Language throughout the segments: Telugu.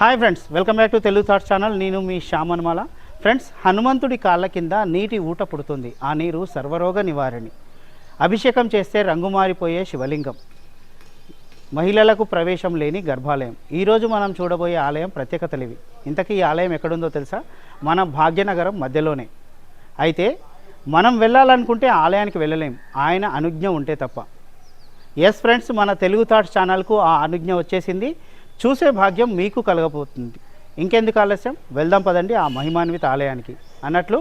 Hi friends welcome back to Telugu thoughts channel నేను మీ శ్యామన్మాల. ఫ్రెండ్స్ హనుమంతుడి కాళ్ళ కింద నీటి ఊట పుడుతుంది. ఆ నీరు సర్వరోగ నివారణి. అభిషేకం చేస్తే రంగు మారిపోయే శివలింగం. మహిళలకు ప్రవేశం లేని గర్భాలయం. ఈరోజు మనం చూడబోయే ఆలయం ప్రత్యేకతలు ఇవి ఇంతకీ ఈ ఆలయం ఎక్కడుందో తెలుసా? మన భాగ్యనగరం మధ్యలోనే. అయితే మనం వెళ్ళాలనుకుంటే ఆలయానికి వెళ్ళలేం. ఆయన అనుజ్ఞ ఉంటే తప్ప. ఎస్ ఫ్రెండ్స్ మన తెలుగు థాట్స్ ఛానల్కు ఆ అనుజ్ఞ వచ్చేసింది. చూసే భాగ్యం మీకు కలగబోతుంది. ఇంకెందుకు ఆలస్యం? వెళ్దాం పదండి ఆ మహిమాన్విత ఆలయానికి. అన్నట్లు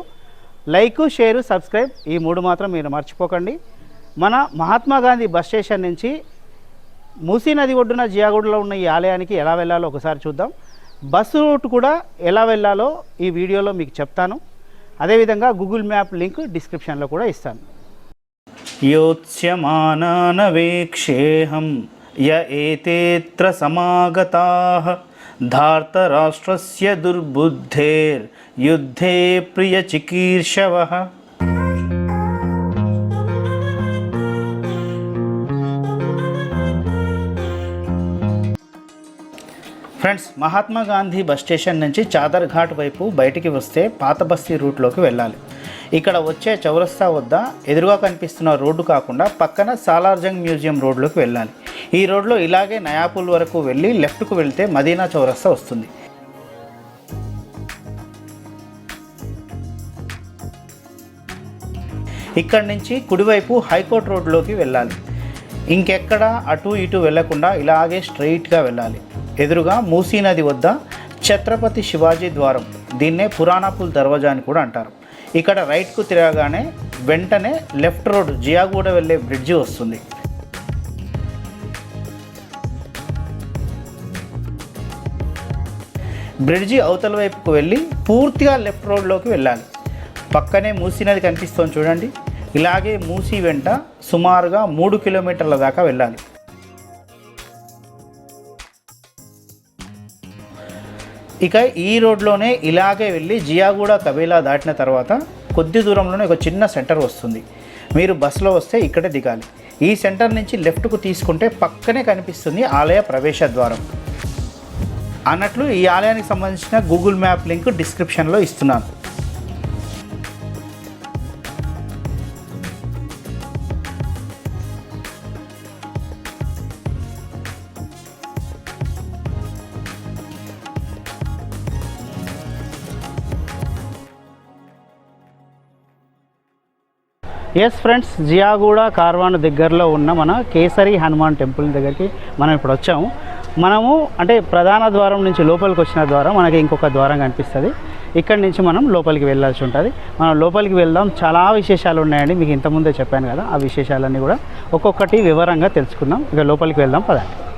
లైక్ షేర్ సబ్స్క్రైబ్ ఈ మూడు మాత్రం మీరు మర్చిపోకండి. మన మహాత్మా గాంధీ బస్ స్టేషన్ నుంచి మూసీ నది ఒడ్డున జియాగూడలో ఉన్న ఈ ఆలయానికి ఎలా వెళ్ళాలో ఒకసారి చూద్దాం. బస్సు రూట్ కూడా ఎలా వెళ్ళాలో ఈ వీడియోలో మీకు చెప్తాను. అదేవిధంగా గూగుల్ మ్యాప్ లింక్ డిస్క్రిప్షన్లో కూడా ఇస్తాను. యోత్స్యమానానవేక్షేహం य एतेऽत्र समागताः धार्तराष्ट्रस्य दुर्बुद्धेर्युद्धे प्रियचिकीर्षवः friends Mahatma Gandhi bus station నుంచి చాదర్ ఘాట్ వైపు బయటికి వస్తే పాత బస్తీ రూట్లోకి వెళ్ళాలి. ఇక్కడ వచ్చే చౌరస్తా వద్ద ఎదురుగా కనిపిస్తున్న రోడ్డు కాకుండా పక్కన సాలార్జంగ్ మ్యూజియం రోడ్లోకి వెళ్ళాలి. ఈ రోడ్లో ఇలాగే నయాపూల్ వరకు వెళ్ళి లెఫ్ట్కు వెళ్తే మదీనా చౌరస్తా వస్తుంది. ఇక్కడి నుంచి కుడివైపు హైకోర్టు రోడ్లోకి వెళ్ళాలి. ఇంకెక్కడ అటు ఇటు వెళ్ళకుండా ఇలాగే స్ట్రైట్గా వెళ్ళాలి. ఎదురుగా మూసీ నది వద్ద ఛత్రపతి శివాజీ ద్వారం దీన్నే పురాణాపుల్ దర్వాజా అని కూడా అంటారు. ఇక్కడ రైట్కు తిరగగానే వెంటనే లెఫ్ట్ రోడ్ జియాగూడ వెళ్ళే బ్రిడ్జి వస్తుంది. బ్రిడ్జి అవతల వైపుకు వెళ్ళి పూర్తిగా లెఫ్ట్ రోడ్లోకి వెళ్ళాలి. పక్కనే మూసీ నది కనిపిస్తోంది చూడండి. ఇలాగే మూసీ వెంట సుమారుగా మూడు కిలోమీటర్ల దాకా వెళ్ళాలి. ఇక ఈ రోడ్లోనే ఇలాగే వెళ్ళి జియాగూడ కబీలా దాటిన తర్వాత కొద్ది దూరంలోనే ఒక చిన్న సెంటర్ వస్తుంది. మీరు బస్సులో వస్తే ఇక్కడే దిగాలి. ఈ సెంటర్ నుంచి లెఫ్ట్కు తీసుకుంటే పక్కనే కనిపిస్తుంది ఆలయ ప్రవేశ ద్వారం. అన్నట్లు ఈ ఆలయానికి సంబంధించిన గూగుల్ మ్యాప్ లింక్ డిస్క్రిప్షన్లో ఇస్తున్నాను. ఎస్ ఫ్రెండ్స్ జియాగూడ కార్వాన్ దగ్గరలో ఉన్న మన కేసరి హనుమాన్ టెంపుల్ దగ్గరికి మనం ఇప్పుడు వచ్చాము. మనము అంటే ప్రధాన ద్వారం నుంచి లోపలికి వచ్చిన ద్వారం మనకి ఇంకొక ద్వారం కనిపిస్తుంది. ఇక్కడి నుంచి మనం లోపలికి వెళ్ళాల్సి ఉంటుంది. మనం లోపలికి వెళ్దాం. చాలా విశేషాలు ఉన్నాయండి మీకు ఇంతకుముందే చెప్పాను కదా. ఆ విశేషాలన్నీ కూడా ఒక్కొక్కటి వివరంగా తెలుసుకుందాం. ఇక లోపలికి వెళ్దాం పదండి.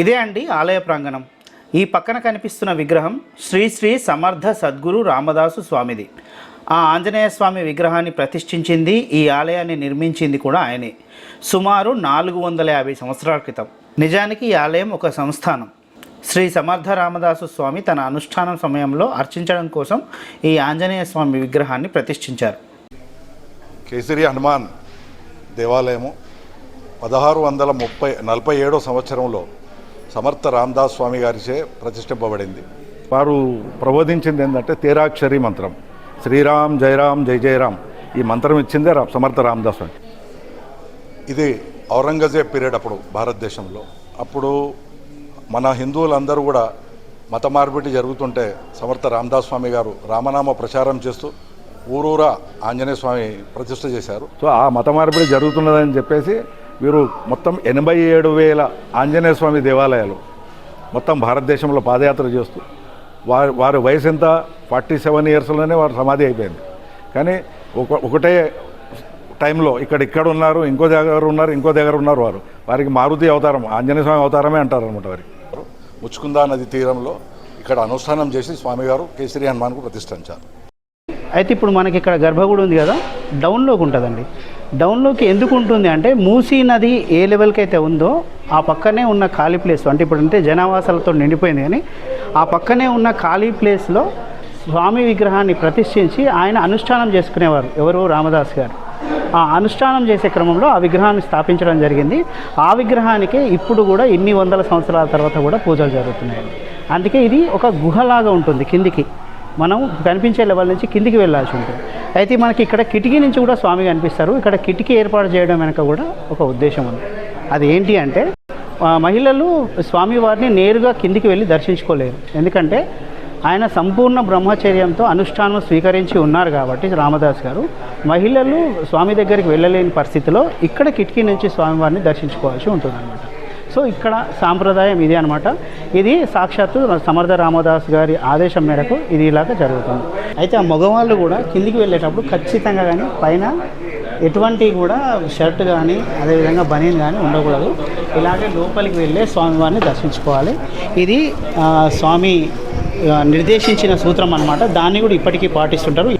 ఇదే అండి ఆలయ ప్రాంగణం. ఈ పక్కన కనిపిస్తున్న విగ్రహం శ్రీ శ్రీ సమర్థ సద్గురు రామదాసు స్వామిది. ఆ ఆంజనేయ స్వామి విగ్రహాన్ని ప్రతిష్ఠించింది ఈ ఆలయాన్ని నిర్మించింది కూడా ఆయనే. సుమారు నాలుగు వందల యాభై సంవత్సరాల క్రితం. నిజానికి ఈ ఆలయం ఒక సంస్థానం. శ్రీ సమర్థ రామదాసు స్వామి తన అనుష్ఠానం సమయంలో అర్చించడం కోసం ఈ ఆంజనేయ స్వామి విగ్రహాన్ని ప్రతిష్ఠించారు. కేసరి హనుమాన్ దేవాలయము పదహారు వందల ముప్పై నలభై ఏడో సంవత్సరంలో సమర్థ రామదాస్ స్వామి గారిచే ప్రతిష్ఠింపబడింది. వారు ప్రబోధించింది ఏంటంటే తేరాక్షరి మంత్రం. శ్రీరామ్ జయరామ్ జయ జయరామ్ ఈ మంత్రం ఇచ్చిందే రా- సమర్థ రామదాస్ స్వామి. ఇది ఔరంగజేబ్ పీరియడ్ అప్పుడు భారతదేశంలో. అప్పుడు మన హిందువులందరూ కూడా మత మార్పిడి జరుగుతుంటే సమర్థ రామదాస్ స్వామి గారు రామనామ ప్రచారం చేస్తూ ఊరూరా ఆంజనేయ స్వామి ప్రతిష్ఠ చేశారు. సో ఆ మత మార్పిడి జరుగుతున్నదని చెప్పేసి వీరు మొత్తం ఎనభై ఏడు వేల ఆంజనేయ స్వామి దేవాలయాలు మొత్తం భారతదేశంలో పాదయాత్ర చేస్తూ వారి వారి వయసు ఎంత? ఫార్టీ సెవెన్ ఇయర్స్లోనే వారు సమాధి అయిపోయింది. కానీ ఒక ఒకటే టైంలో ఇక్కడ ఇక్కడ ఉన్నారు ఇంకో దగ్గర ఉన్నారు ఇంకో దగ్గర ఉన్నారు వారు. వారికి మారుతి అవతారం ఆంజనేయ స్వామి అవతారమే అంటారు అనమాట వారికి. ముచ్చుకుందా నది తీరంలో ఇక్కడ అనుష్ఠానం చేసి స్వామిగారు కేసరి హనుమాన్కు ప్రతిష్ఠించారు. అయితే ఇప్పుడు మనకి ఇక్కడ గర్భగుడి ఉంది కదా డౌన్లోకి ఉంటుందండి. డౌన్లోకి ఎందుకు ఉంటుంది అంటే మూసీ నది ఏ లెవెల్కి అయితే ఉందో ఆ పక్కనే ఉన్న ఖాళీ ప్లేస్ అంటే ఇప్పుడు అంటే జనావాసాలతో నిండిపోయింది కానీ ఆ పక్కనే ఉన్న ఖాళీ ప్లేస్లో స్వామి విగ్రహాన్ని ప్రతిష్ఠించి ఆయన అనుష్ఠానం చేసుకునేవారు ఎవరు? రామదాస్ గారు. ఆ అనుష్ఠానం చేసే క్రమంలో ఆ విగ్రహాన్ని స్థాపించడం జరిగింది. ఆ విగ్రహానికే ఇప్పుడు కూడా ఇన్ని వందల సంవత్సరాల తర్వాత కూడా పూజలు జరుగుతున్నాయి. అందుకే ఇది ఒక గుహలాగా ఉంటుంది కిందికి. మనం కనిపించే లెవెల్ నుంచి కిందికి వెళ్ళాల్సి ఉంటుంది. అయితే మనకి ఇక్కడ కిటికీ నుంచి కూడా స్వామి కనిపిస్తారు. ఇక్కడ కిటికీ ఏర్పాటు చేయడం వెనక కూడా ఒక ఉద్దేశం ఉంది. అది ఏంటి అంటే మహిళలు స్వామివారిని నేరుగా కిందికి వెళ్ళి దర్శించుకోలేరు. ఎందుకంటే ఆయన సంపూర్ణ బ్రహ్మచర్యంతో అనుష్ఠానం స్వీకరించి ఉన్నారు కాబట్టి రామదాస్ గారు. మహిళలు స్వామి దగ్గరికి వెళ్ళలేని పరిస్థితిలో ఇక్కడ కిటికీ నుంచి స్వామివారిని దర్శించుకోవాల్సి ఉంటుందన్నమాట. సో ఇక్కడ సాంప్రదాయం ఇది అనమాట ఇది సాక్షాత్తు సమర్థ రామదాస్ గారి ఆదేశం మేరకు ఇది ఇలాగ జరుగుతుంది. అయితే ఆ మగవాళ్ళు కూడా కిందికి వెళ్ళేటప్పుడు ఖచ్చితంగా కానీ పైన ఎటువంటి కూడా షర్ట్ కానీ అదేవిధంగా బనీన్ కానీ ఉండకూడదు. ఇలాగే లోపలికి వెళ్ళే స్వామివారిని దర్శించుకోవాలి. ఇది స్వామి నిర్దేశించిన సూత్రం అన్నమాట. దాన్ని కూడా ఇప్పటికీ పాటిస్తుంటారు.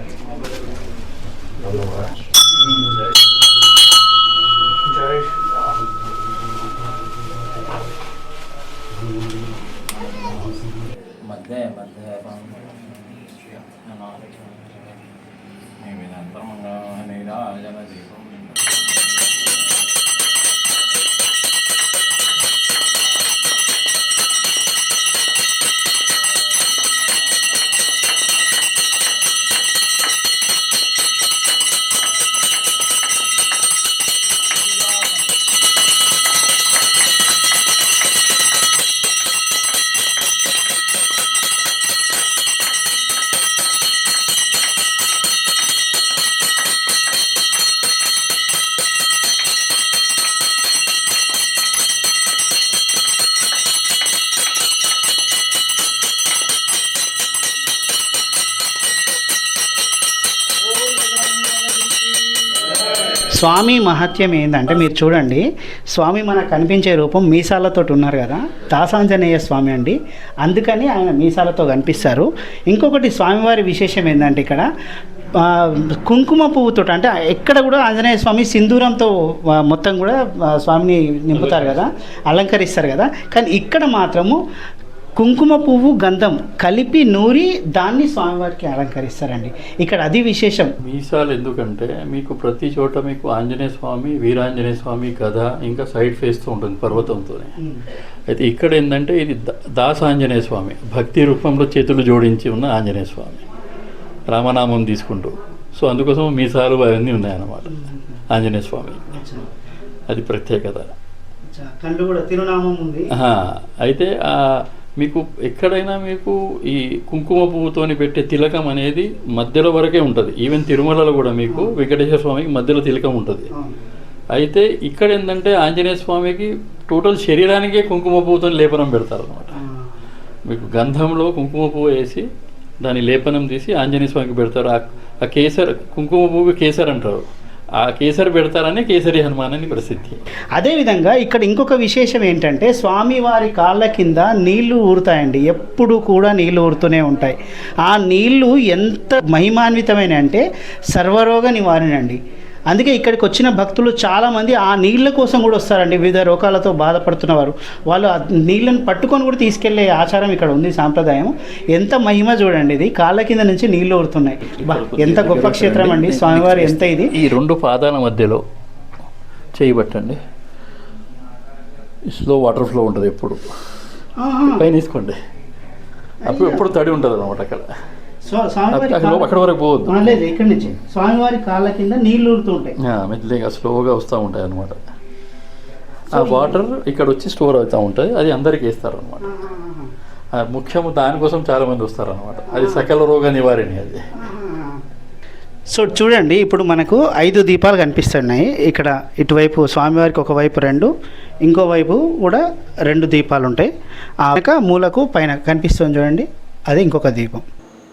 స్వామి మహత్యం ఏంటంటే మీరు చూడండి స్వామి మనకు కనిపించే రూపం మీసాలతో ఉన్నారు కదా దాసాంజనేయ స్వామి అండి. అందుకని ఆయన మీసాలతో కనిపిస్తారు. ఇంకొకటి స్వామివారి విశేషం ఏంటంటే ఇక్కడ కుంకుమ పువ్వుతో అంటే ఎక్కడ కూడా ఆంజనేయ స్వామి సింధూరంతో మొత్తం కూడా స్వామిని నింపుతారు కదా అలంకరిస్తారు కదా. కానీ ఇక్కడ మాత్రము కుంకుమ పువ్వు గంధం కలిపి నూరి దాన్ని స్వామివారికి అలంకరిస్తారండి. ఇక్కడ అది విశేషం. మీసాలు ఎందుకంటే మీకు ప్రతి చోట మీకు ఆంజనేయ స్వామి వీరాంజనేయ స్వామి కథ ఇంకా సైడ్ ఫేస్తూ ఉంటుంది పర్వతంతోనే. అయితే ఇక్కడ ఏంటంటే ఇది దాస ఆంజనేయ స్వామి. భక్తి రూపంలో చేతులు జోడించి ఉన్న ఆంజనేయ స్వామి. రామనామం తీసుకుంటూ. సో అందుకోసం మీసాలు అవన్నీ ఉన్నాయన్నమాట. ఆంజనేయ స్వామి. అది ప్రత్యేకత. కళ్ళు కూడా తిరునామం ఉంది. అయితే ఆ, మీకు ఎక్కడైనా మీకు ఈ కుంకుమ పువ్వుతోని పెట్టే తిలకం అనేది మధ్యలో వరకే ఉంటుంది. ఈవెన్ తిరుమలలో కూడా మీకు వెంకటేశ్వర స్వామికి మధ్యలో తిలకం ఉంటుంది. అయితే ఇక్కడ ఏంటంటే ఆంజనేయ స్వామికి టోటల్ శరీరానికే కుంకుమ పువ్వుతో లేపనం పెడతారు అనమాట మీకు గంధంలో కుంకుమ పువ్వు వేసి దాని లేపనం తీసి ఆంజనేయ స్వామికి పెడతారు. ఆ- ఆ కేసర్ కుంకుమ పువ్వు కేసర్ అంటారు ఆ కేసరి పెడతారని కేసరి హనుమాన్ అని ప్రసిద్ధి అదేవిధంగా ఇక్కడ ఇంకొక విశేషం ఏంటంటే స్వామివారి కాళ్ళ కింద నీళ్ళు ఊరుతాయండి. ఎప్పుడు కూడా నీళ్ళు ఊరుతూనే ఉంటాయి. ఆ నీళ్ళు ఎంత మహిమాన్వితమైన అంటే సర్వరోగ నివారణ అండి అందుకే ఇక్కడికి వచ్చిన భక్తులు చాలామంది ఆ నీళ్ళ కోసం కూడా వస్తారండి. వివిధ రోగాలతో బాధపడుతున్నవారు. వాళ్ళు ఆ నీళ్ళని పట్టుకొని కూడా తీసుకెళ్ళే ఆచారం ఇక్కడ ఉంది సాంప్రదాయం ఎంత మహిమ చూడండి ఇది. కాళ్ళ కింద నుంచి నీళ్ళు ఊరుతున్నాయి. ఎంత గొప్ప క్షేత్రం అండి. స్వామివారి ఎంత ఇది? ఈ రెండు పాదాల మధ్యలో చేయబట్టండి. స్లో వాటర్ ఫ్లో ఉంటుంది ఎప్పుడు. పైన తీసుకోండి. అప్పుడు ఎప్పుడు తడి ఉంటుంది అనమాట అక్కడ. స్వామివారి అక్కడ వరకు పోవద్దు. ఆ, లేదు ఇక్కడి నుంచి. స్వామివారి కాళ్ళ కింద నీళ్ళు ఊరుతుంటాయి ఆ, మెల్లిగా స్లోగా వస్తూ ఉంటాయి అనమాట ఆ వాటర్ ఇక్కడ వచ్చి స్టోర్ అవుతూ ఉంటుంది అది అందరికి వేస్తారు అనమాట ముఖ్యము దానికోసం చాలా మంది వస్తారు అనమాట అది సకల రోగ నివారణి అది. సో చూడండి ఇప్పుడు మనకు ఐదు దీపాలు కనిపిస్తున్నాయి. ఇక్కడ ఇటువైపు స్వామివారికి ఒకవైపు రెండు ఇంకో వైపు కూడా రెండు దీపాలు ఉంటాయి. ఆ వెనక మూలకు పైన కనిపిస్తుంది చూడండి. అది ఇంకొక దీపం.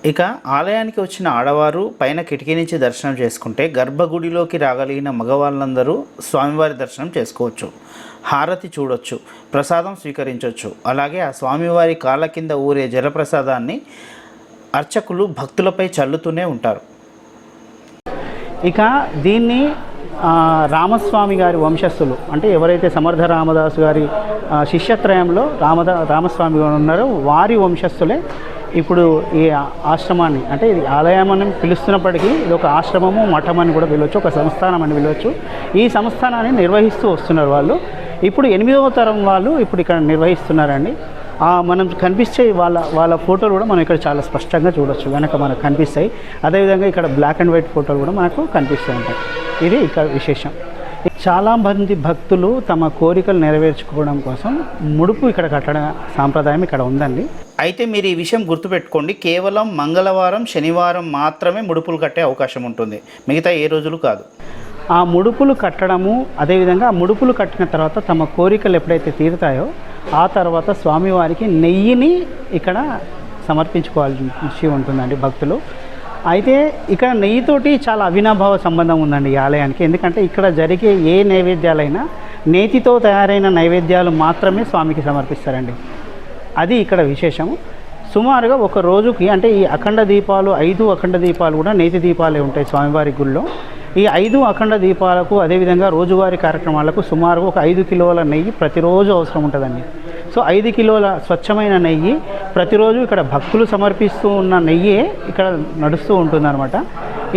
ఇక ఆలయానికి వచ్చిన ఆడవారు పైన కిటికీ నుంచి దర్శనం చేసుకుంటే గర్భగుడిలోకి రాగలిగిన మగవాళ్ళందరూ స్వామివారి దర్శనం చేసుకోవచ్చు. హారతి చూడొచ్చు ప్రసాదం స్వీకరించవచ్చు అలాగే ఆ స్వామివారి కాళ్ళ కింద ఊరే జలప్రసాదాన్ని అర్చకులు భక్తులపై చల్లుతూనే ఉంటారు. ఇక దీన్ని రామస్వామి గారి వంశస్థులు అంటే ఎవరైతే సమర్థ రామదాసు గారి శిష్యత్రయంలో రామద రామస్వామి గారు ఉన్నారో వారి వంశస్థులే ఇప్పుడు ఈ ఆశ్రమాన్ని అంటే ఇది ఆలయం అని పిలుస్తున్నప్పటికీ ఇది ఒక ఆశ్రమము మఠం అని కూడా పిలవచ్చు ఒక సంస్థానం అని పిలవచ్చు. ఈ సంస్థానాన్ని నిర్వహిస్తూ వస్తున్నారు వాళ్ళు. ఇప్పుడు ఎనిమిదవ తరం వాళ్ళు ఇప్పుడు ఇక్కడ నిర్వహిస్తున్నారండి. మనం కనిపించే వాళ్ళ వాళ్ళ ఫోటోలు కూడా మనం ఇక్కడ చాలా స్పష్టంగా చూడొచ్చు. వెనక మనకు కనిపిస్తాయి. అదేవిధంగా ఇక్కడ బ్లాక్ అండ్ వైట్ ఫోటోలు కూడా మనకు కనిపిస్తూ ఉంటాయి. ఇది ఇక్కడ విశేషం. చాలా మంది భక్తులు తమ కోరికలు నెరవేర్చుకోవడం కోసం ముడుపు ఇక్కడ కట్టడం సాంప్రదాయం ఇక్కడ ఉందండి. అయితే మీరు ఈ విషయం గుర్తుపెట్టుకోండి కేవలం మంగళవారం శనివారం మాత్రమే ముడుపులు కట్టే అవకాశం ఉంటుంది. మిగతా ఏ రోజులు కాదు. ఆ ముడుపులు కట్టడము అదేవిధంగా ఆ ముడుపులు కట్టిన తర్వాత తమ కోరికలు ఎప్పుడైతే తీరుతాయో ఆ తర్వాత స్వామివారికి నెయ్యిని ఇక్కడ సమర్పించుకోవాల్సి ఉంటుందండి భక్తులు. అయితే ఇక్కడ నెయ్యితోటి చాలా అవినాభావ సంబంధం ఉందండి ఈ ఆలయానికి. ఎందుకంటే ఇక్కడ జరిగే ఏ నైవేద్యాలైనా నేతితో తయారైన నైవేద్యాలు మాత్రమే స్వామికి సమర్పిస్తారండి. అది ఇక్కడ విశేషం సుమారుగా ఒక రోజుకి అంటే ఈ అఖండ దీపాలు ఐదు అఖండ దీపాలు కూడా నేతి దీపాలే ఉంటాయి స్వామివారి గుళ్ళో. ఈ ఐదు అఖండ దీపాలకు అదేవిధంగా రోజువారీ కార్యక్రమాలకు సుమారుగా ఒక ఐదు కిలోల నెయ్యి ప్రతిరోజు అవసరం ఉంటుందండి. సో ఐదు కిలోల స్వచ్ఛమైన నెయ్యి ప్రతిరోజు ఇక్కడ భక్తులు సమర్పిస్తూ ఉన్న నెయ్యే ఇక్కడ నడుస్తూ ఉంటుందన్నమాట.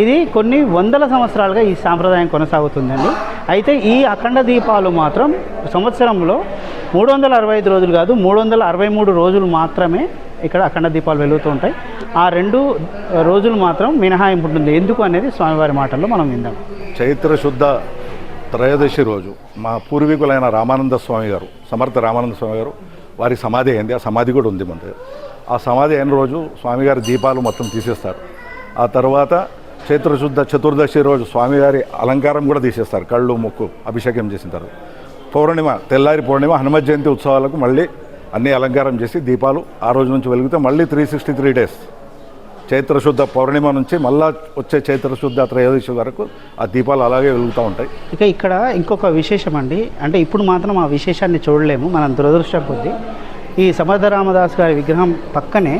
ఇది కొన్ని వందల సంవత్సరాలుగా ఈ సాంప్రదాయం కొనసాగుతుందండి. అయితే ఈ అఖండ దీపాలు మాత్రం సంవత్సరంలో మూడు వందల అరవై ఐదు రోజులు కాదు మూడు వందల అరవై మూడు రోజులు మాత్రమే ఇక్కడ అఖండ దీపాలు వెలుగుతూ ఉంటాయి. ఆ రెండు రోజులు మాత్రం మినహాయింపు ఉంటుంది. ఎందుకు అనేది స్వామివారి మాటల్లో మనం విందాం. చైత్ర శుద్ధ త్రయోదశి రోజు మా పూర్వీకులైన రామానంద స్వామి గారు సమర్థ రామానంద స్వామి గారు వారి సమాధి అయింది. ఆ సమాధి కూడా ఉంది మన ఆ సమాధి అయిన రోజు స్వామిగారి దీపాలు మొత్తం తీసేస్తారు. ఆ తర్వాత చైత్రశుద్ధ చతుర్దశి రోజు స్వామివారి అలంకారం కూడా తీసేస్తారు. కళ్ళు ముక్కు అభిషేకం చేసిన తర్వాత. పౌర్ణిమ తెల్లారి పౌర్ణిమ హనుమ జయంతి ఉత్సవాలకు మళ్ళీ అన్ని అలంకారం చేసి దీపాలు ఆ రోజు నుంచి వెలిగితే మళ్ళీ త్రీ సిక్స్టీ త్రీ డేస్ చైత్రశుద్ధ పౌర్ణిమ నుంచి మళ్ళా వచ్చే చైత్రశుద్ధ త్రయోదశి వరకు ఆ దీపాలు అలాగే వెలుగుతూ ఉంటాయి. ఇక ఇక్కడ ఇంకొక విశేషం అండి. అంటే ఇప్పుడు మాత్రం ఆ విశేషాన్ని చూడలేము. మనం దురదృష్టం కొద్దీ ఈ సమర్థ రామదాస్ గారి విగ్రహం పక్కనే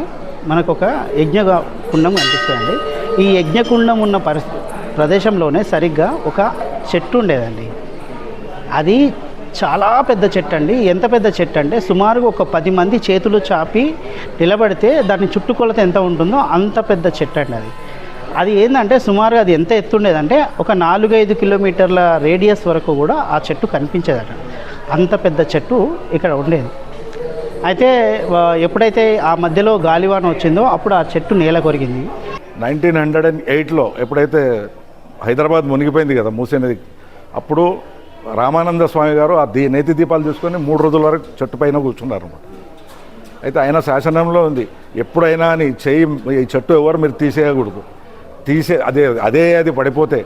మనకు ఒక యజ్ఞ కుండం కనిపిస్తుందండి ఈ యజ్ఞకుండం ఉన్న పరిస్థితి ప్రదేశంలోనే సరిగ్గా ఒక చెట్టు ఉండేదండి. అది చాలా పెద్ద చెట్టు అండి ఎంత పెద్ద చెట్టు అంటే సుమారుగా ఒక పది మంది చేతులు చాపి నిలబడితే దాని చుట్టుకొలత ఎంత ఉంటుందో అంత పెద్ద చెట్టు అండి అది. అది ఏంటంటే సుమారుగా అది ఎంత ఎత్తుండేదంటే ఒక నాలుగైదు కిలోమీటర్ల రేడియస్ వరకు కూడా ఆ చెట్టు కనిపించేదట. అంత పెద్ద చెట్టు ఇక్కడ ఉండేది. అయితే ఎప్పుడైతే ఆ మధ్యలో గాలివాన వచ్చిందో అప్పుడు ఆ చెట్టు నేల కొరిగింది. నైన్టీన్ హండ్రెడ్ అండ్ ఎయిట్లో ఎప్పుడైతే హైదరాబాద్ మునిగిపోయింది కదా మూసీ నది అప్పుడు రామానంద స్వామి గారు ఆ దీ నేతి దీపాలు తీసుకొని మూడు రోజుల వరకు చెట్టు పైన కూర్చున్నారు అనమాట అయితే ఆయన శాసనంలో ఉంది ఎప్పుడైనా అని చెయ్యి ఈ చెట్టు ఎవరు మీరు తీసేయకూడదు. తీసే అదే అదే అది పడిపోతే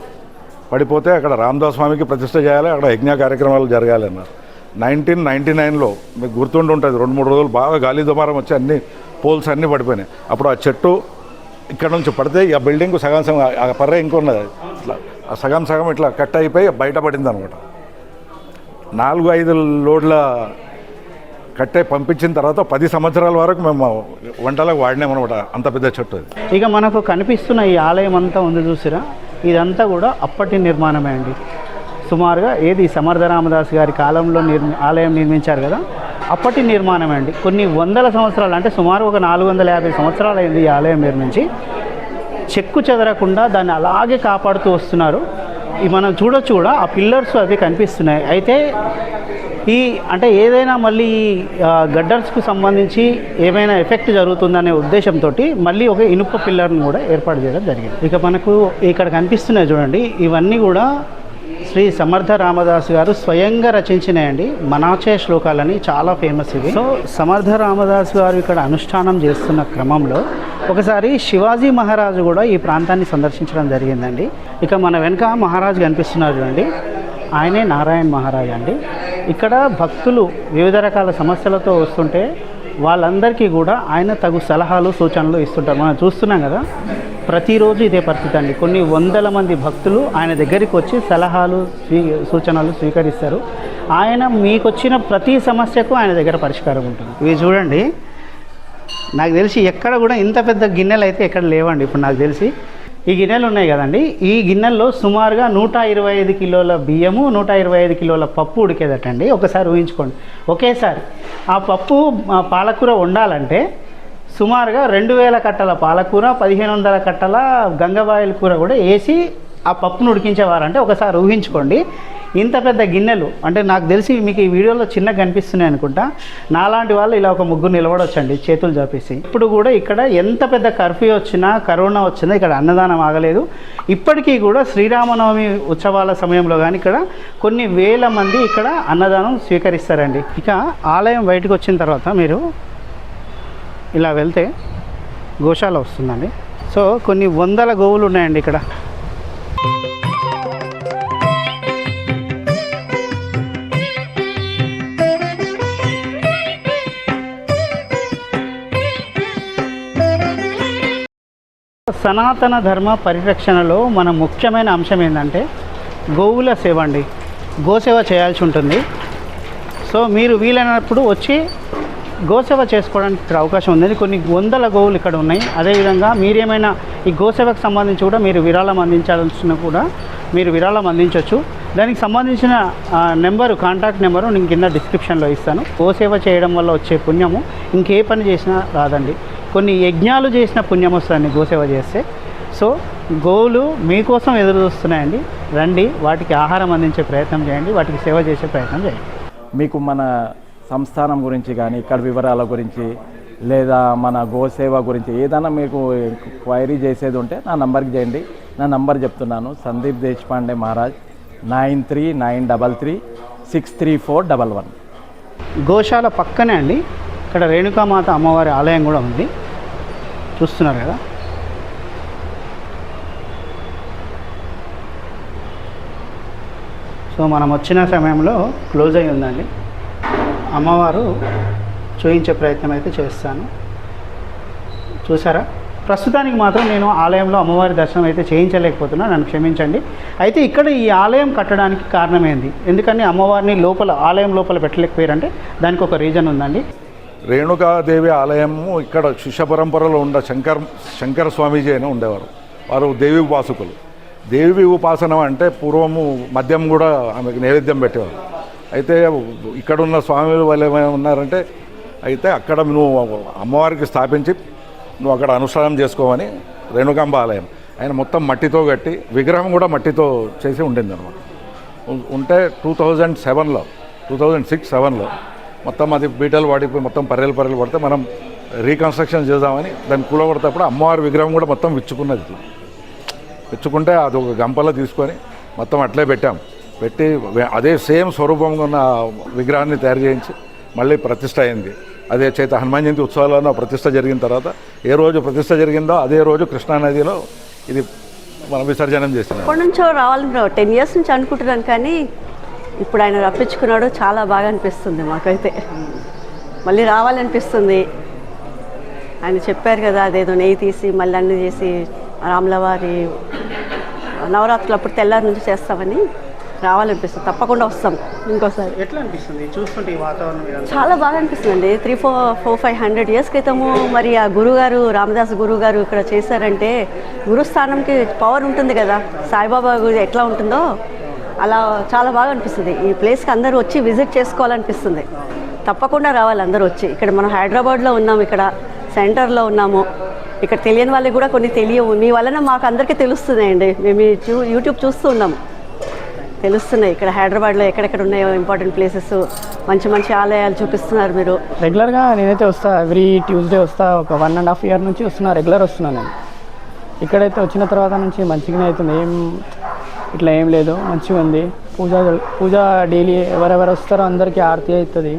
పడిపోతే అక్కడ రామదాస్ స్వామికి ప్రతిష్ట చేయాలి అక్కడ యజ్ఞ కార్యక్రమాలు జరగాలి అన్నారు నైన్టీన్ నైంటీ నైన్లో మీకు గుర్తుండి ఉంటుంది రెండు మూడు రోజులు బాగా గాలి దుమారం వచ్చి అన్ని పోల్స్ అన్నీ పడిపోయినాయి. అప్పుడు ఆ చెట్టు ఇక్కడ నుంచి పడితే ఆ బిల్డింగ్ సగం సగం ఆ పర్ర ఇంకొన్నది. ఇట్లా ఆ సగం సగం ఇట్లా కట్ అయిపోయి బయటపడింది అనమాట నాలుగు ఐదు లోడ్ల కట్టే పంపించిన తర్వాత పది సంవత్సరాల వరకు మేము వంటలకు వాడినామనమాట అంత పెద్ద చెట్టు ఇక మనకు కనిపిస్తున్న ఈ ఆలయం అంతా ఉంది చూసిరా? ఇదంతా కూడా అప్పటి నిర్మాణమే అండి. సుమారుగా ఏది సమర్థ రామదాస్ గారి కాలంలో నిర్మి ఆలయం నిర్మించారు కదా? అప్పటి నిర్మాణమే అండి. కొన్ని వందల సంవత్సరాలు అంటే సుమారు ఒక నాలుగు వందల యాభై సంవత్సరాలు అయింది ఈ ఆలయం నిర్మించి. చెక్కు చెదరకుండా దాన్ని అలాగే కాపాడుతూ వస్తున్నారు. మనం చూడొచ్చు కూడా ఆ పిల్లర్స్ అవి కనిపిస్తున్నాయి. అయితే ఈ అంటే ఏదైనా మళ్ళీ గడ్డర్స్కు సంబంధించి ఏమైనా ఎఫెక్ట్ జరుగుతుందనే ఉద్దేశంతో మళ్ళీ ఒక ఇనుప పిల్లర్ని కూడా ఏర్పాటు చేయడం జరిగింది. ఇక మనకు ఇక్కడ కనిపిస్తున్నాయి చూడండి ఇవన్నీ కూడా శ్రీ సమర్థ రామదాస్ గారు స్వయంగా రచించినాయండి మనాచే శ్లోకాలని చాలా ఫేమస్ ఇవి. సో సమర్థ రామదాస్ గారు ఇక్కడ అనుష్ఠానం చేస్తున్న క్రమంలో ఒకసారి శివాజీ మహారాజు కూడా ఈ ప్రాంతాన్ని సందర్శించడం జరిగిందండి. ఇక మన వెనక మహారాజు కనిపిస్తున్నారు చూడండి. ఆయనే నారాయణ్ మహారాజ్ అండి. ఇక్కడ భక్తులు వివిధ రకాల సమస్యలతో వస్తుంటే వాళ్ళందరికీ కూడా ఆయన తగు సలహాలు సూచనలు ఇస్తుంటారు. మనం చూస్తున్నాం కదా ప్రతిరోజు ఇదే పరిస్థితి అండి. కొన్ని వందల మంది భక్తులు ఆయన దగ్గరికి వచ్చి సలహాలు స్వీ సూచనలు స్వీకరిస్తారు. ఆయన మీకు వచ్చిన ప్రతి సమస్యకు ఆయన దగ్గర పరిష్కారం ఉంటుంది. ఇవి చూడండి. నాకు తెలిసి ఎక్కడ కూడా ఇంత పెద్ద గిన్నెలు అయితే ఎక్కడ లేవండి. ఇప్పుడు నాకు తెలిసి ఈ గిన్నెలు ఉన్నాయి కదండి. ఈ గిన్నెల్లో సుమారుగా నూట ఇరవై ఐదు కిలోల బియ్యము నూట ఇరవై ఐదు కిలోల పప్పు ఉడికేదటండి. ఒకసారి ఊహించుకోండి. ఒకేసారి ఆ పప్పు పాలకూర వండాలంటే సుమారుగా రెండు వేల కట్టల పాలకూర పదిహేను వందల కట్టల గంగబాయిల కూర కూడా వేసి ఆ పప్పును ఉడికించేవారంటే ఒకసారి ఊహించుకోండి. ఇంత పెద్ద గిన్నెలు అంటే నాకు తెలిసి మీకు ఈ వీడియోలో చిన్నగా కనిపిస్తున్నాయి అనుకుంటా. నాలాంటి వాళ్ళు ఇలా ఒక ముగ్గురు నిలబడొచ్చండి చేతులు చూపేసి ఇప్పుడు కూడా ఇక్కడ ఎంత పెద్ద కర్ఫ్యూ వచ్చినా కరోనా వచ్చినా ఇక్కడ అన్నదానం ఆగలేదు. ఇప్పటికీ కూడా శ్రీరామనవమి ఉత్సవాల సమయంలో కానీ ఇక్కడ కొన్ని వేల మంది ఇక్కడ అన్నదానం స్వీకరిస్తారండి. ఇక ఆలయం బయటకు వచ్చిన తర్వాత మీరు ఇలా వెళ్తే గోశాల వస్తుందండి. సో కొన్ని వందల గోవులు ఉన్నాయండి ఇక్కడ. సనాతన ధర్మ పరిరక్షణలో మన ముఖ్యమైన అంశం ఏంటంటే గోవుల సేవ అండి. గోసేవ చేయాల్సి ఉంటుంది. సో మీరు వీలైనప్పుడు వచ్చి గోసేవ చేసుకోవడానికి ఇక్కడ అవకాశం ఉంది. కొన్ని వందల గోవులు ఇక్కడ ఉన్నాయి. అదేవిధంగా మీరేమైనా ఈ గోసేవకు సంబంధించి కూడా మీరు విరాళం అందించాల్సిన కూడా మీరు విరాళం అందించవచ్చు దానికి సంబంధించిన నెంబరు కాంటాక్ట్ నెంబరు నేను కింద డిస్క్రిప్షన్లో ఇస్తాను. గోసేవ చేయడం వల్ల వచ్చే పుణ్యము ఇంకే పని చేసినా రాదండి. కొన్ని యజ్ఞాలు చేసిన పుణ్యం వస్తుంది గోసేవ చేస్తే. సో గోవులు మీకోసం ఎదురు చూస్తున్నాయండి రండి వాటికి ఆహారం అందించే ప్రయత్నం చేయండి వాటికి సేవ చేసే ప్రయత్నం చేయండి. మీకు మన సంస్థానం గురించి కానీ ఇక్కడ వివరాల గురించి లేదా మన గోసేవ గురించి ఏదైనా మీకు క్వైరీ చేసేది ఉంటే నా నంబర్కి చేయండి. నా నంబర్ చెప్తున్నాను. Sandeep Deshpande Maharaj nine three nine double three six three four double one. గోశాల పక్కనే అండి. ఇక్కడ రేణుకామాత అమ్మవారి ఆలయం కూడా ఉంది. చూస్తున్నారు కదా? సో మనం వచ్చిన సమయంలో క్లోజ్ అయి ఉందండి. అమ్మవారు చూయించే ప్రయత్నం అయితే చేస్తాను. చూసారా? ప్రస్తుతానికి మాత్రం నేను ఆలయంలో అమ్మవారి దర్శనం అయితే చేయించలేకపోతున్నా నన్ను క్షమించండి. అయితే ఇక్కడ ఈ ఆలయం కట్టడానికి కారణమైంది ఎందుకని అమ్మవారిని లోపల ఆలయం లోపల పెట్టలేకపోయారంటే దానికి ఒక రీజన్ ఉందండి. రేణుకాదేవి ఆలయము ఇక్కడ శిష్య పరంపరలో ఉన్న శంకర్ శంకర స్వామీజీ అని ఉండేవారు. వారు దేవి ఉపాసకులు. దేవి ఉపాసన అంటే పూర్వము మద్యం కూడా ఆమెకు నైవేద్యం పెట్టేవారు. అయితే ఇక్కడ ఉన్న స్వామిలు వాళ్ళు ఏమైనా ఉన్నారంటే అయితే అక్కడ నువ్వు అమ్మవారికి స్థాపించి నువ్వు అక్కడ అనుష్ఠానం చేసుకోమని రేణుకాంబ ఆలయం. ఆయన మొత్తం మట్టితో కట్టి విగ్రహం కూడా మట్టితో చేసి ఉండింది అనమాట ఉంటే టూ థౌజండ్ సెవెన్లో టూ థౌజండ్ సిక్స్ సెవెన్లో మొత్తం అది బీటలు పడిపోయి మొత్తం పర్రెలు పర్రెలు పడితే మనం రీకన్స్ట్రక్షన్ చేద్దామని దాన్ని కూలగొడతప్పుడు అమ్మవారి విగ్రహం కూడా మొత్తం విచ్చుకున్నది ఇట్లా. విచ్చుకుంటే అది ఒక గంపలో తీసుకొని మొత్తం అట్లే పెట్టాం. పెట్టి అదే సేమ్ స్వరూపంగా ఉన్న విగ్రహాన్ని తయారు చేయించి మళ్ళీ ప్రతిష్ట అయింది. అదే చేత హనుమాన్ జయంతి ఉత్సవాల్లో ప్రతిష్ట జరిగిన తర్వాత ఏ రోజు ప్రతిష్ట జరిగిందో అదే రోజు కృష్ణానదిలో ఇది మనం విసర్జనం చేసినాం ఎప్పటి నుంచో రావాలని టెన్ ఇయర్స్ నుంచి అనుకుంటున్నాను కానీ ఇప్పుడు ఆయన రప్పించుకున్నాడు చాలా బాగా అనిపిస్తుంది మాకైతే. మళ్ళీ రావాలనిపిస్తుంది. ఆయన చెప్పారు కదా అదేదో నెయ్యి తీసి మళ్ళీ అన్ని చేసి రాములవారి నవరాత్రులు అప్పుడు తెల్లారి నుంచి చేస్తామని. రావాలనిపిస్తుంది. తప్పకుండా వస్తాం. ఇంకోసారి. ఎట్లా అనిపిస్తుంది? చూస్తుంటే ఈ వాతావరణం? చాలా బాగా అనిపిస్తుందండి. Three four four five hundred years క్రితము మరి ఆ గురుగారు రామదాస్ గురువు గారు ఇక్కడ చేశారంటే గురుస్థానంకి పవర్ ఉంటుంది కదా. సాయిబాబా గుడి ఎట్లా ఉంటుందో అలా చాలా బాగా అనిపిస్తుంది. ఈ ప్లేస్కి అందరూ వచ్చి విజిట్ చేసుకోవాలనిపిస్తుంది. తప్పకుండా రావాలి అందరూ వచ్చి. ఇక్కడ మనం హైదరాబాద్లో ఉన్నాం ఇక్కడ సెంటర్లో ఉన్నాము. ఇక్కడ తెలియని వాళ్ళకి కూడా కొన్ని తెలియవు. మీ వలన మాకు అందరికీ తెలుస్తున్నాయండి. మేము యూట్యూబ్ చూస్తూ ఉన్నాము. తెలుస్తున్నాయి. ఇక్కడ హైదరాబాద్లో ఎక్కడెక్కడ ఉన్నాయో ఇంపార్టెంట్ ప్లేసెస్ మంచి మంచి ఆలయాలు చూపిస్తున్నారు మీరు. రెగ్యులర్గా నేనైతే వస్తా ఎవ్రీ ట్యూస్డే వస్తా ఒక వన్ అండ్ హాఫ్ ఇయర్ నుంచి వస్తున్నా రెగ్యులర్ వస్తున్నాను నేను. ఇక్కడైతే వచ్చిన తర్వాత నుంచి మంచిగానే అవుతుంది. ఏం ఇట్లా ఏం లేదు మంచిగా ఉంది. పూజ పూజ డైలీ ఎవరెవరు వస్తారో అందరికీ ఆరతి అవుతుంది.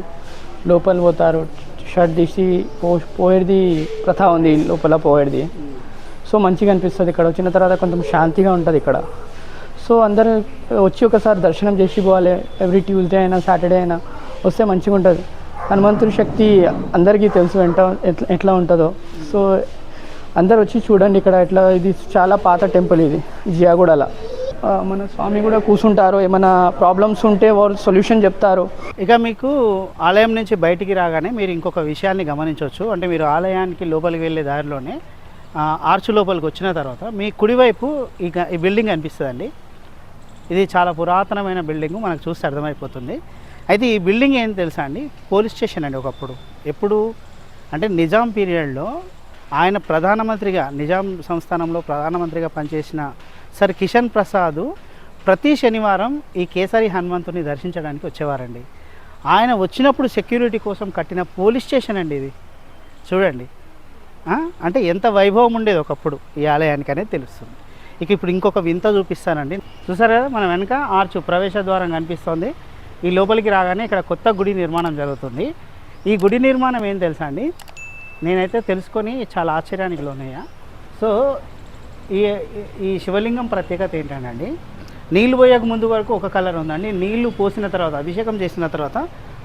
లోపల పోతారు. షర్ట్ తీసి పో పోయేది ప్రథ ఉంది లోపల పోయేది. సో మంచిగా అనిపిస్తుంది. ఇక్కడ వచ్చిన తర్వాత కొంచెం శాంతిగా ఉంటుంది ఇక్కడ. సో అందరూ వచ్చి ఒకసారి దర్శనం చేసి పోవాలి. ఎవ్రీ ట్యూస్డే అయినా సాటర్డే అయినా వస్తే మంచిగా ఉంటుంది. హనుమంతుడి శక్తి అందరికీ తెలుసు ఎంత ఎట్లా ఎట్లా ఉంటుందో. సో అందరు వచ్చి చూడండి ఇక్కడ ఎట్లా ఇది చాలా పాత టెంపుల్ ఇది జియాగూడలో. మన స్వామి కూడా కూర్చుంటారు ఏమైనా ప్రాబ్లమ్స్ ఉంటే వాళ్ళు సొల్యూషన్ చెప్తారు. ఇక మీకు ఆలయం నుంచి బయటికి రాగానే మీరు ఇంకొక విషయాన్ని గమనించవచ్చు. అంటే మీరు ఆలయానికి లోపలికి వెళ్ళే దారిలోనే ఆర్చ్ లోపలికి వచ్చిన తర్వాత మీ కుడివైపు ఇక ఈ బిల్డింగ్ కనిపిస్తుందండి. ఇది చాలా పురాతనమైన బిల్డింగ్ మనకు చూస్తే అర్థమైపోతుంది. అయితే ఈ బిల్డింగ్ ఏం తెలుసా అండి? పోలీస్ స్టేషన్ అండి ఒకప్పుడు. ఎప్పుడు? అంటే నిజాం పీరియడ్లో ఆయన ప్రధానమంత్రిగా నిజాం సంస్థానంలో ప్రధానమంత్రిగా పనిచేసిన సర్ కిషన్ ప్రసాద్ ప్రతి శనివారం ఈ కేసరి హనుమంతుని దర్శించడానికి వచ్చేవారండి. ఆయన వచ్చినప్పుడు సెక్యూరిటీ కోసం కట్టిన పోలీస్ స్టేషన్ అండి ఇది. చూడండి. అంటే ఎంత వైభవం ఉండేది ఒకప్పుడు ఈ ఆలయానికి అనేది తెలుస్తుంది. ఇక ఇప్పుడు ఇంకొక వింత చూపిస్తానండి. చూసారు కదా మన వెనక ఆర్చు ప్రవేశ ద్వారం కనిపిస్తోంది. ఈ లోపలికి రాగానే ఇక్కడ కొత్త గుడి నిర్మాణం జరుగుతుంది. ఈ గుడి నిర్మాణం ఏం తెలుసా అండి? నేనైతే తెలుసుకొని చాలా ఆశ్చర్యానికి లోనయ్యా. సో ఈ ఈ శివలింగం ప్రత్యేకత ఏంటండి నీళ్ళు పోయక ముందు వరకు ఒక కలర్ ఉందండి. నీళ్ళు పోసిన తర్వాత అభిషేకం చేసిన తర్వాత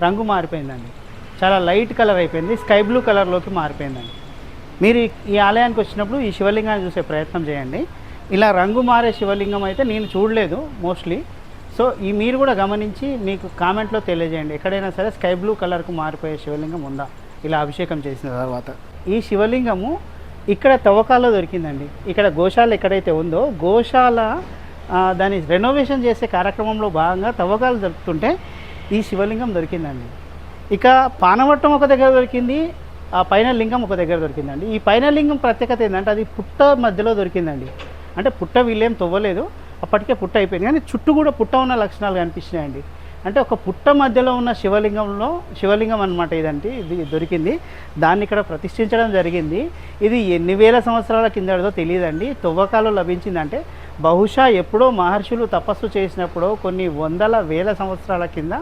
రంగు మారిపోయిందండి. చాలా లైట్ కలర్ అయిపోయింది. స్కై బ్లూ కలర్లోకి మారిపోయిందండి. మీరు ఈ ఆలయానికి వచ్చినప్పుడు ఈ శివలింగాన్ని చూసే ప్రయత్నం చేయండి. ఇలా రంగు మారే శివలింగం అయితే నేను చూడలేదు మోస్ట్లీ. సో ఈ మీరు కూడా గమనించి మీకు కామెంట్లో తెలియజేయండి. ఎక్కడైనా సరే స్కై బ్లూ కలర్కు మారిపోయే శివలింగం ఉందా? ఇలా అభిషేకం చేసిన తర్వాత. ఈ శివలింగము ఇక్కడ తవ్వకాల్లో దొరికిందండి. ఇక్కడ గోశాల ఎక్కడైతే ఉందో గోశాల దాని రెనోవేషన్ చేసే కార్యక్రమంలో భాగంగా తవ్వకాలు జరుపుతుంటే ఈ శివలింగం దొరికిందండి. ఇక పానవట్టం ఒక దగ్గర దొరికింది ఆ పైన లింగం ఒక దగ్గర దొరికిందండి. ఈ పైన లింగం ప్రత్యేకత ఏంటంటే అది పుట్ట మధ్యలో దొరికిందండి. అంటే పుట్ట వీళ్ళేం తవ్వలేదు. అప్పటికే పుట్ట అయిపోయింది. కానీ చుట్టూ కూడా పుట్ట ఉన్న లక్షణాలు కనిపించినాయండి అంటే ఒక పుట్ట మధ్యలో ఉన్న శివలింగంలో శివలింగం అనమాట ఇదంటే ఇది దొరికింది. దాన్ని ఇక్కడ ప్రతిష్ఠించడం జరిగింది. ఇది ఎన్ని వేల సంవత్సరాల కిందదో తెలియదండి. తవ్వకాలు లభించిందంటే బహుశా ఎప్పుడో మహర్షులు తపస్సు చేసినప్పుడు కొన్ని వందల వేల సంవత్సరాల కింద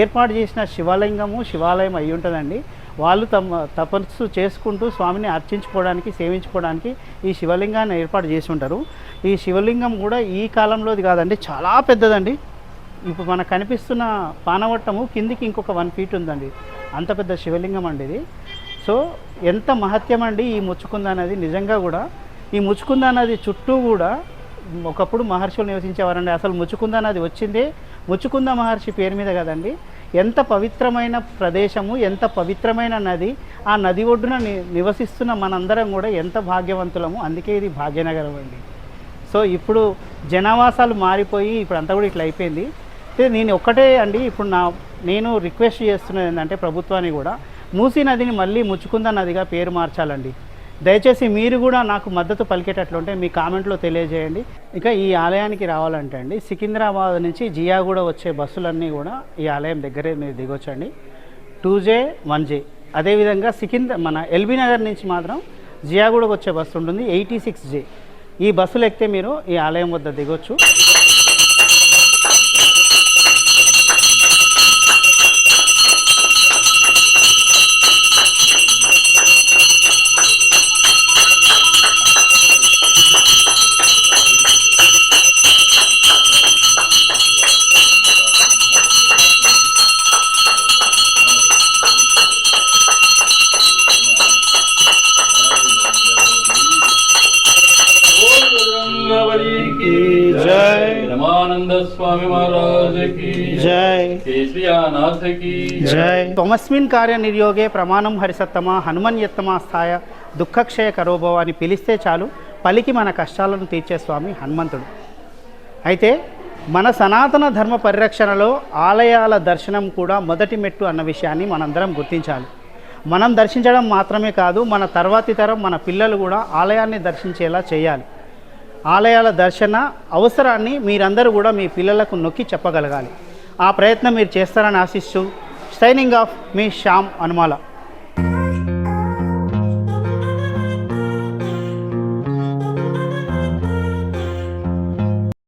ఏర్పాటు చేసిన శివలింగము శివాలయం అయి ఉంటుందండి వాళ్ళు తమ తపస్సు చేసుకుంటూ స్వామిని అర్చించుకోవడానికి సేవించుకోవడానికి ఈ శివలింగాన్ని ఏర్పాటు చేసి ఉంటారు. ఈ శివలింగం కూడా ఈ కాలంలోది కాదండి చాలా పెద్దదండి. ఇప్పుడు మనకు కనిపిస్తున్న పానవట్టము కిందికి ఇంకొక వన్ ఫీట్ ఉందండి. అంత పెద్ద శివలింగం అండి ఇది. సో ఎంత మహత్యం అండి ఈ ముచ్చుకుంద అనేది నిజంగా కూడా. ఈ ముచ్చుకుంద నది చుట్టూ కూడా ఒకప్పుడు మహర్షులు నివసించేవారండి. అసలు ముచ్చుకుంద నది వచ్చిందే. ముచ్చుకుంద మహర్షి పేరు మీద కదండి. ఎంత పవిత్రమైన ప్రదేశము ఎంత పవిత్రమైన నది ఆ నది ఒడ్డున ని నివసిస్తున్న మనందరం కూడా ఎంత భాగ్యవంతులము. అందుకే ఇది భాగ్యనగరం అండి. సో ఇప్పుడు జనావాసాలు మారిపోయి ఇప్పుడు అంతా కూడా ఇట్లా అయిపోయింది. నేను ఒక్కటే అండి. ఇప్పుడు నా నేను రిక్వెస్ట్ చేస్తున్నది ఏంటంటే ప్రభుత్వాన్ని కూడా మూసీ నదిని మళ్ళీ ముచ్చుకుంద నదిగా పేరు మార్చాలండి. దయచేసి మీరు కూడా నాకు మద్దతు పలికేటట్లుంటే మీ కామెంట్లో తెలియజేయండి. ఇక ఈ ఆలయానికి రావాలంటే అండి సికింద్రాబాద్ నుంచి జియాగూడ వచ్చే బస్సులన్నీ కూడా ఈ ఆలయం దగ్గరే మీరు దిగొచ్చండి. టూ జే వన్ జే అదేవిధంగా సికింద్ర మన ఎల్బీ నగర్ నుంచి మాత్రం జియాగూడకు వచ్చే బస్సు ఉంటుంది ఎయిటీ సిక్స్ జే. ఈ బస్సులు ఎక్కితే మీరు ఈ ఆలయం వద్ద దిగొచ్చు. జై కేసీఆనాథ్కి జై తమస్మిన్ కార్యనిర్యోగే ప్రమాణం హరిసత్తమ హనుమన్యత్తమ స్థాయ దుఃఖక్షయ కరోభవ అని పిలిస్తే చాలు. పలికి మన కష్టాలను తీర్చే స్వామి హనుమంతుడు. అయితే మన సనాతన ధర్మ పరిరక్షణలో ఆలయాల దర్శనం కూడా మొదటి మెట్టు అన్న విషయాన్ని మనందరం గుర్తించాలి. మనం దర్శించడం మాత్రమే కాదు మన తర్వాతి తరం మన పిల్లలు కూడా ఆలయాన్ని దర్శించేలా చేయాలి. ఆలయాల దర్శన అవసరాన్ని మీరందరూ కూడా మీ పిల్లలకు నొక్కి చెప్పగలగాలి. ఆ ప్రయత్నం మీరు చేస్తారని ఆశిస్తూ సైనింగ్ ఆఫ్ మీ శ్యామ్ అనుమాల.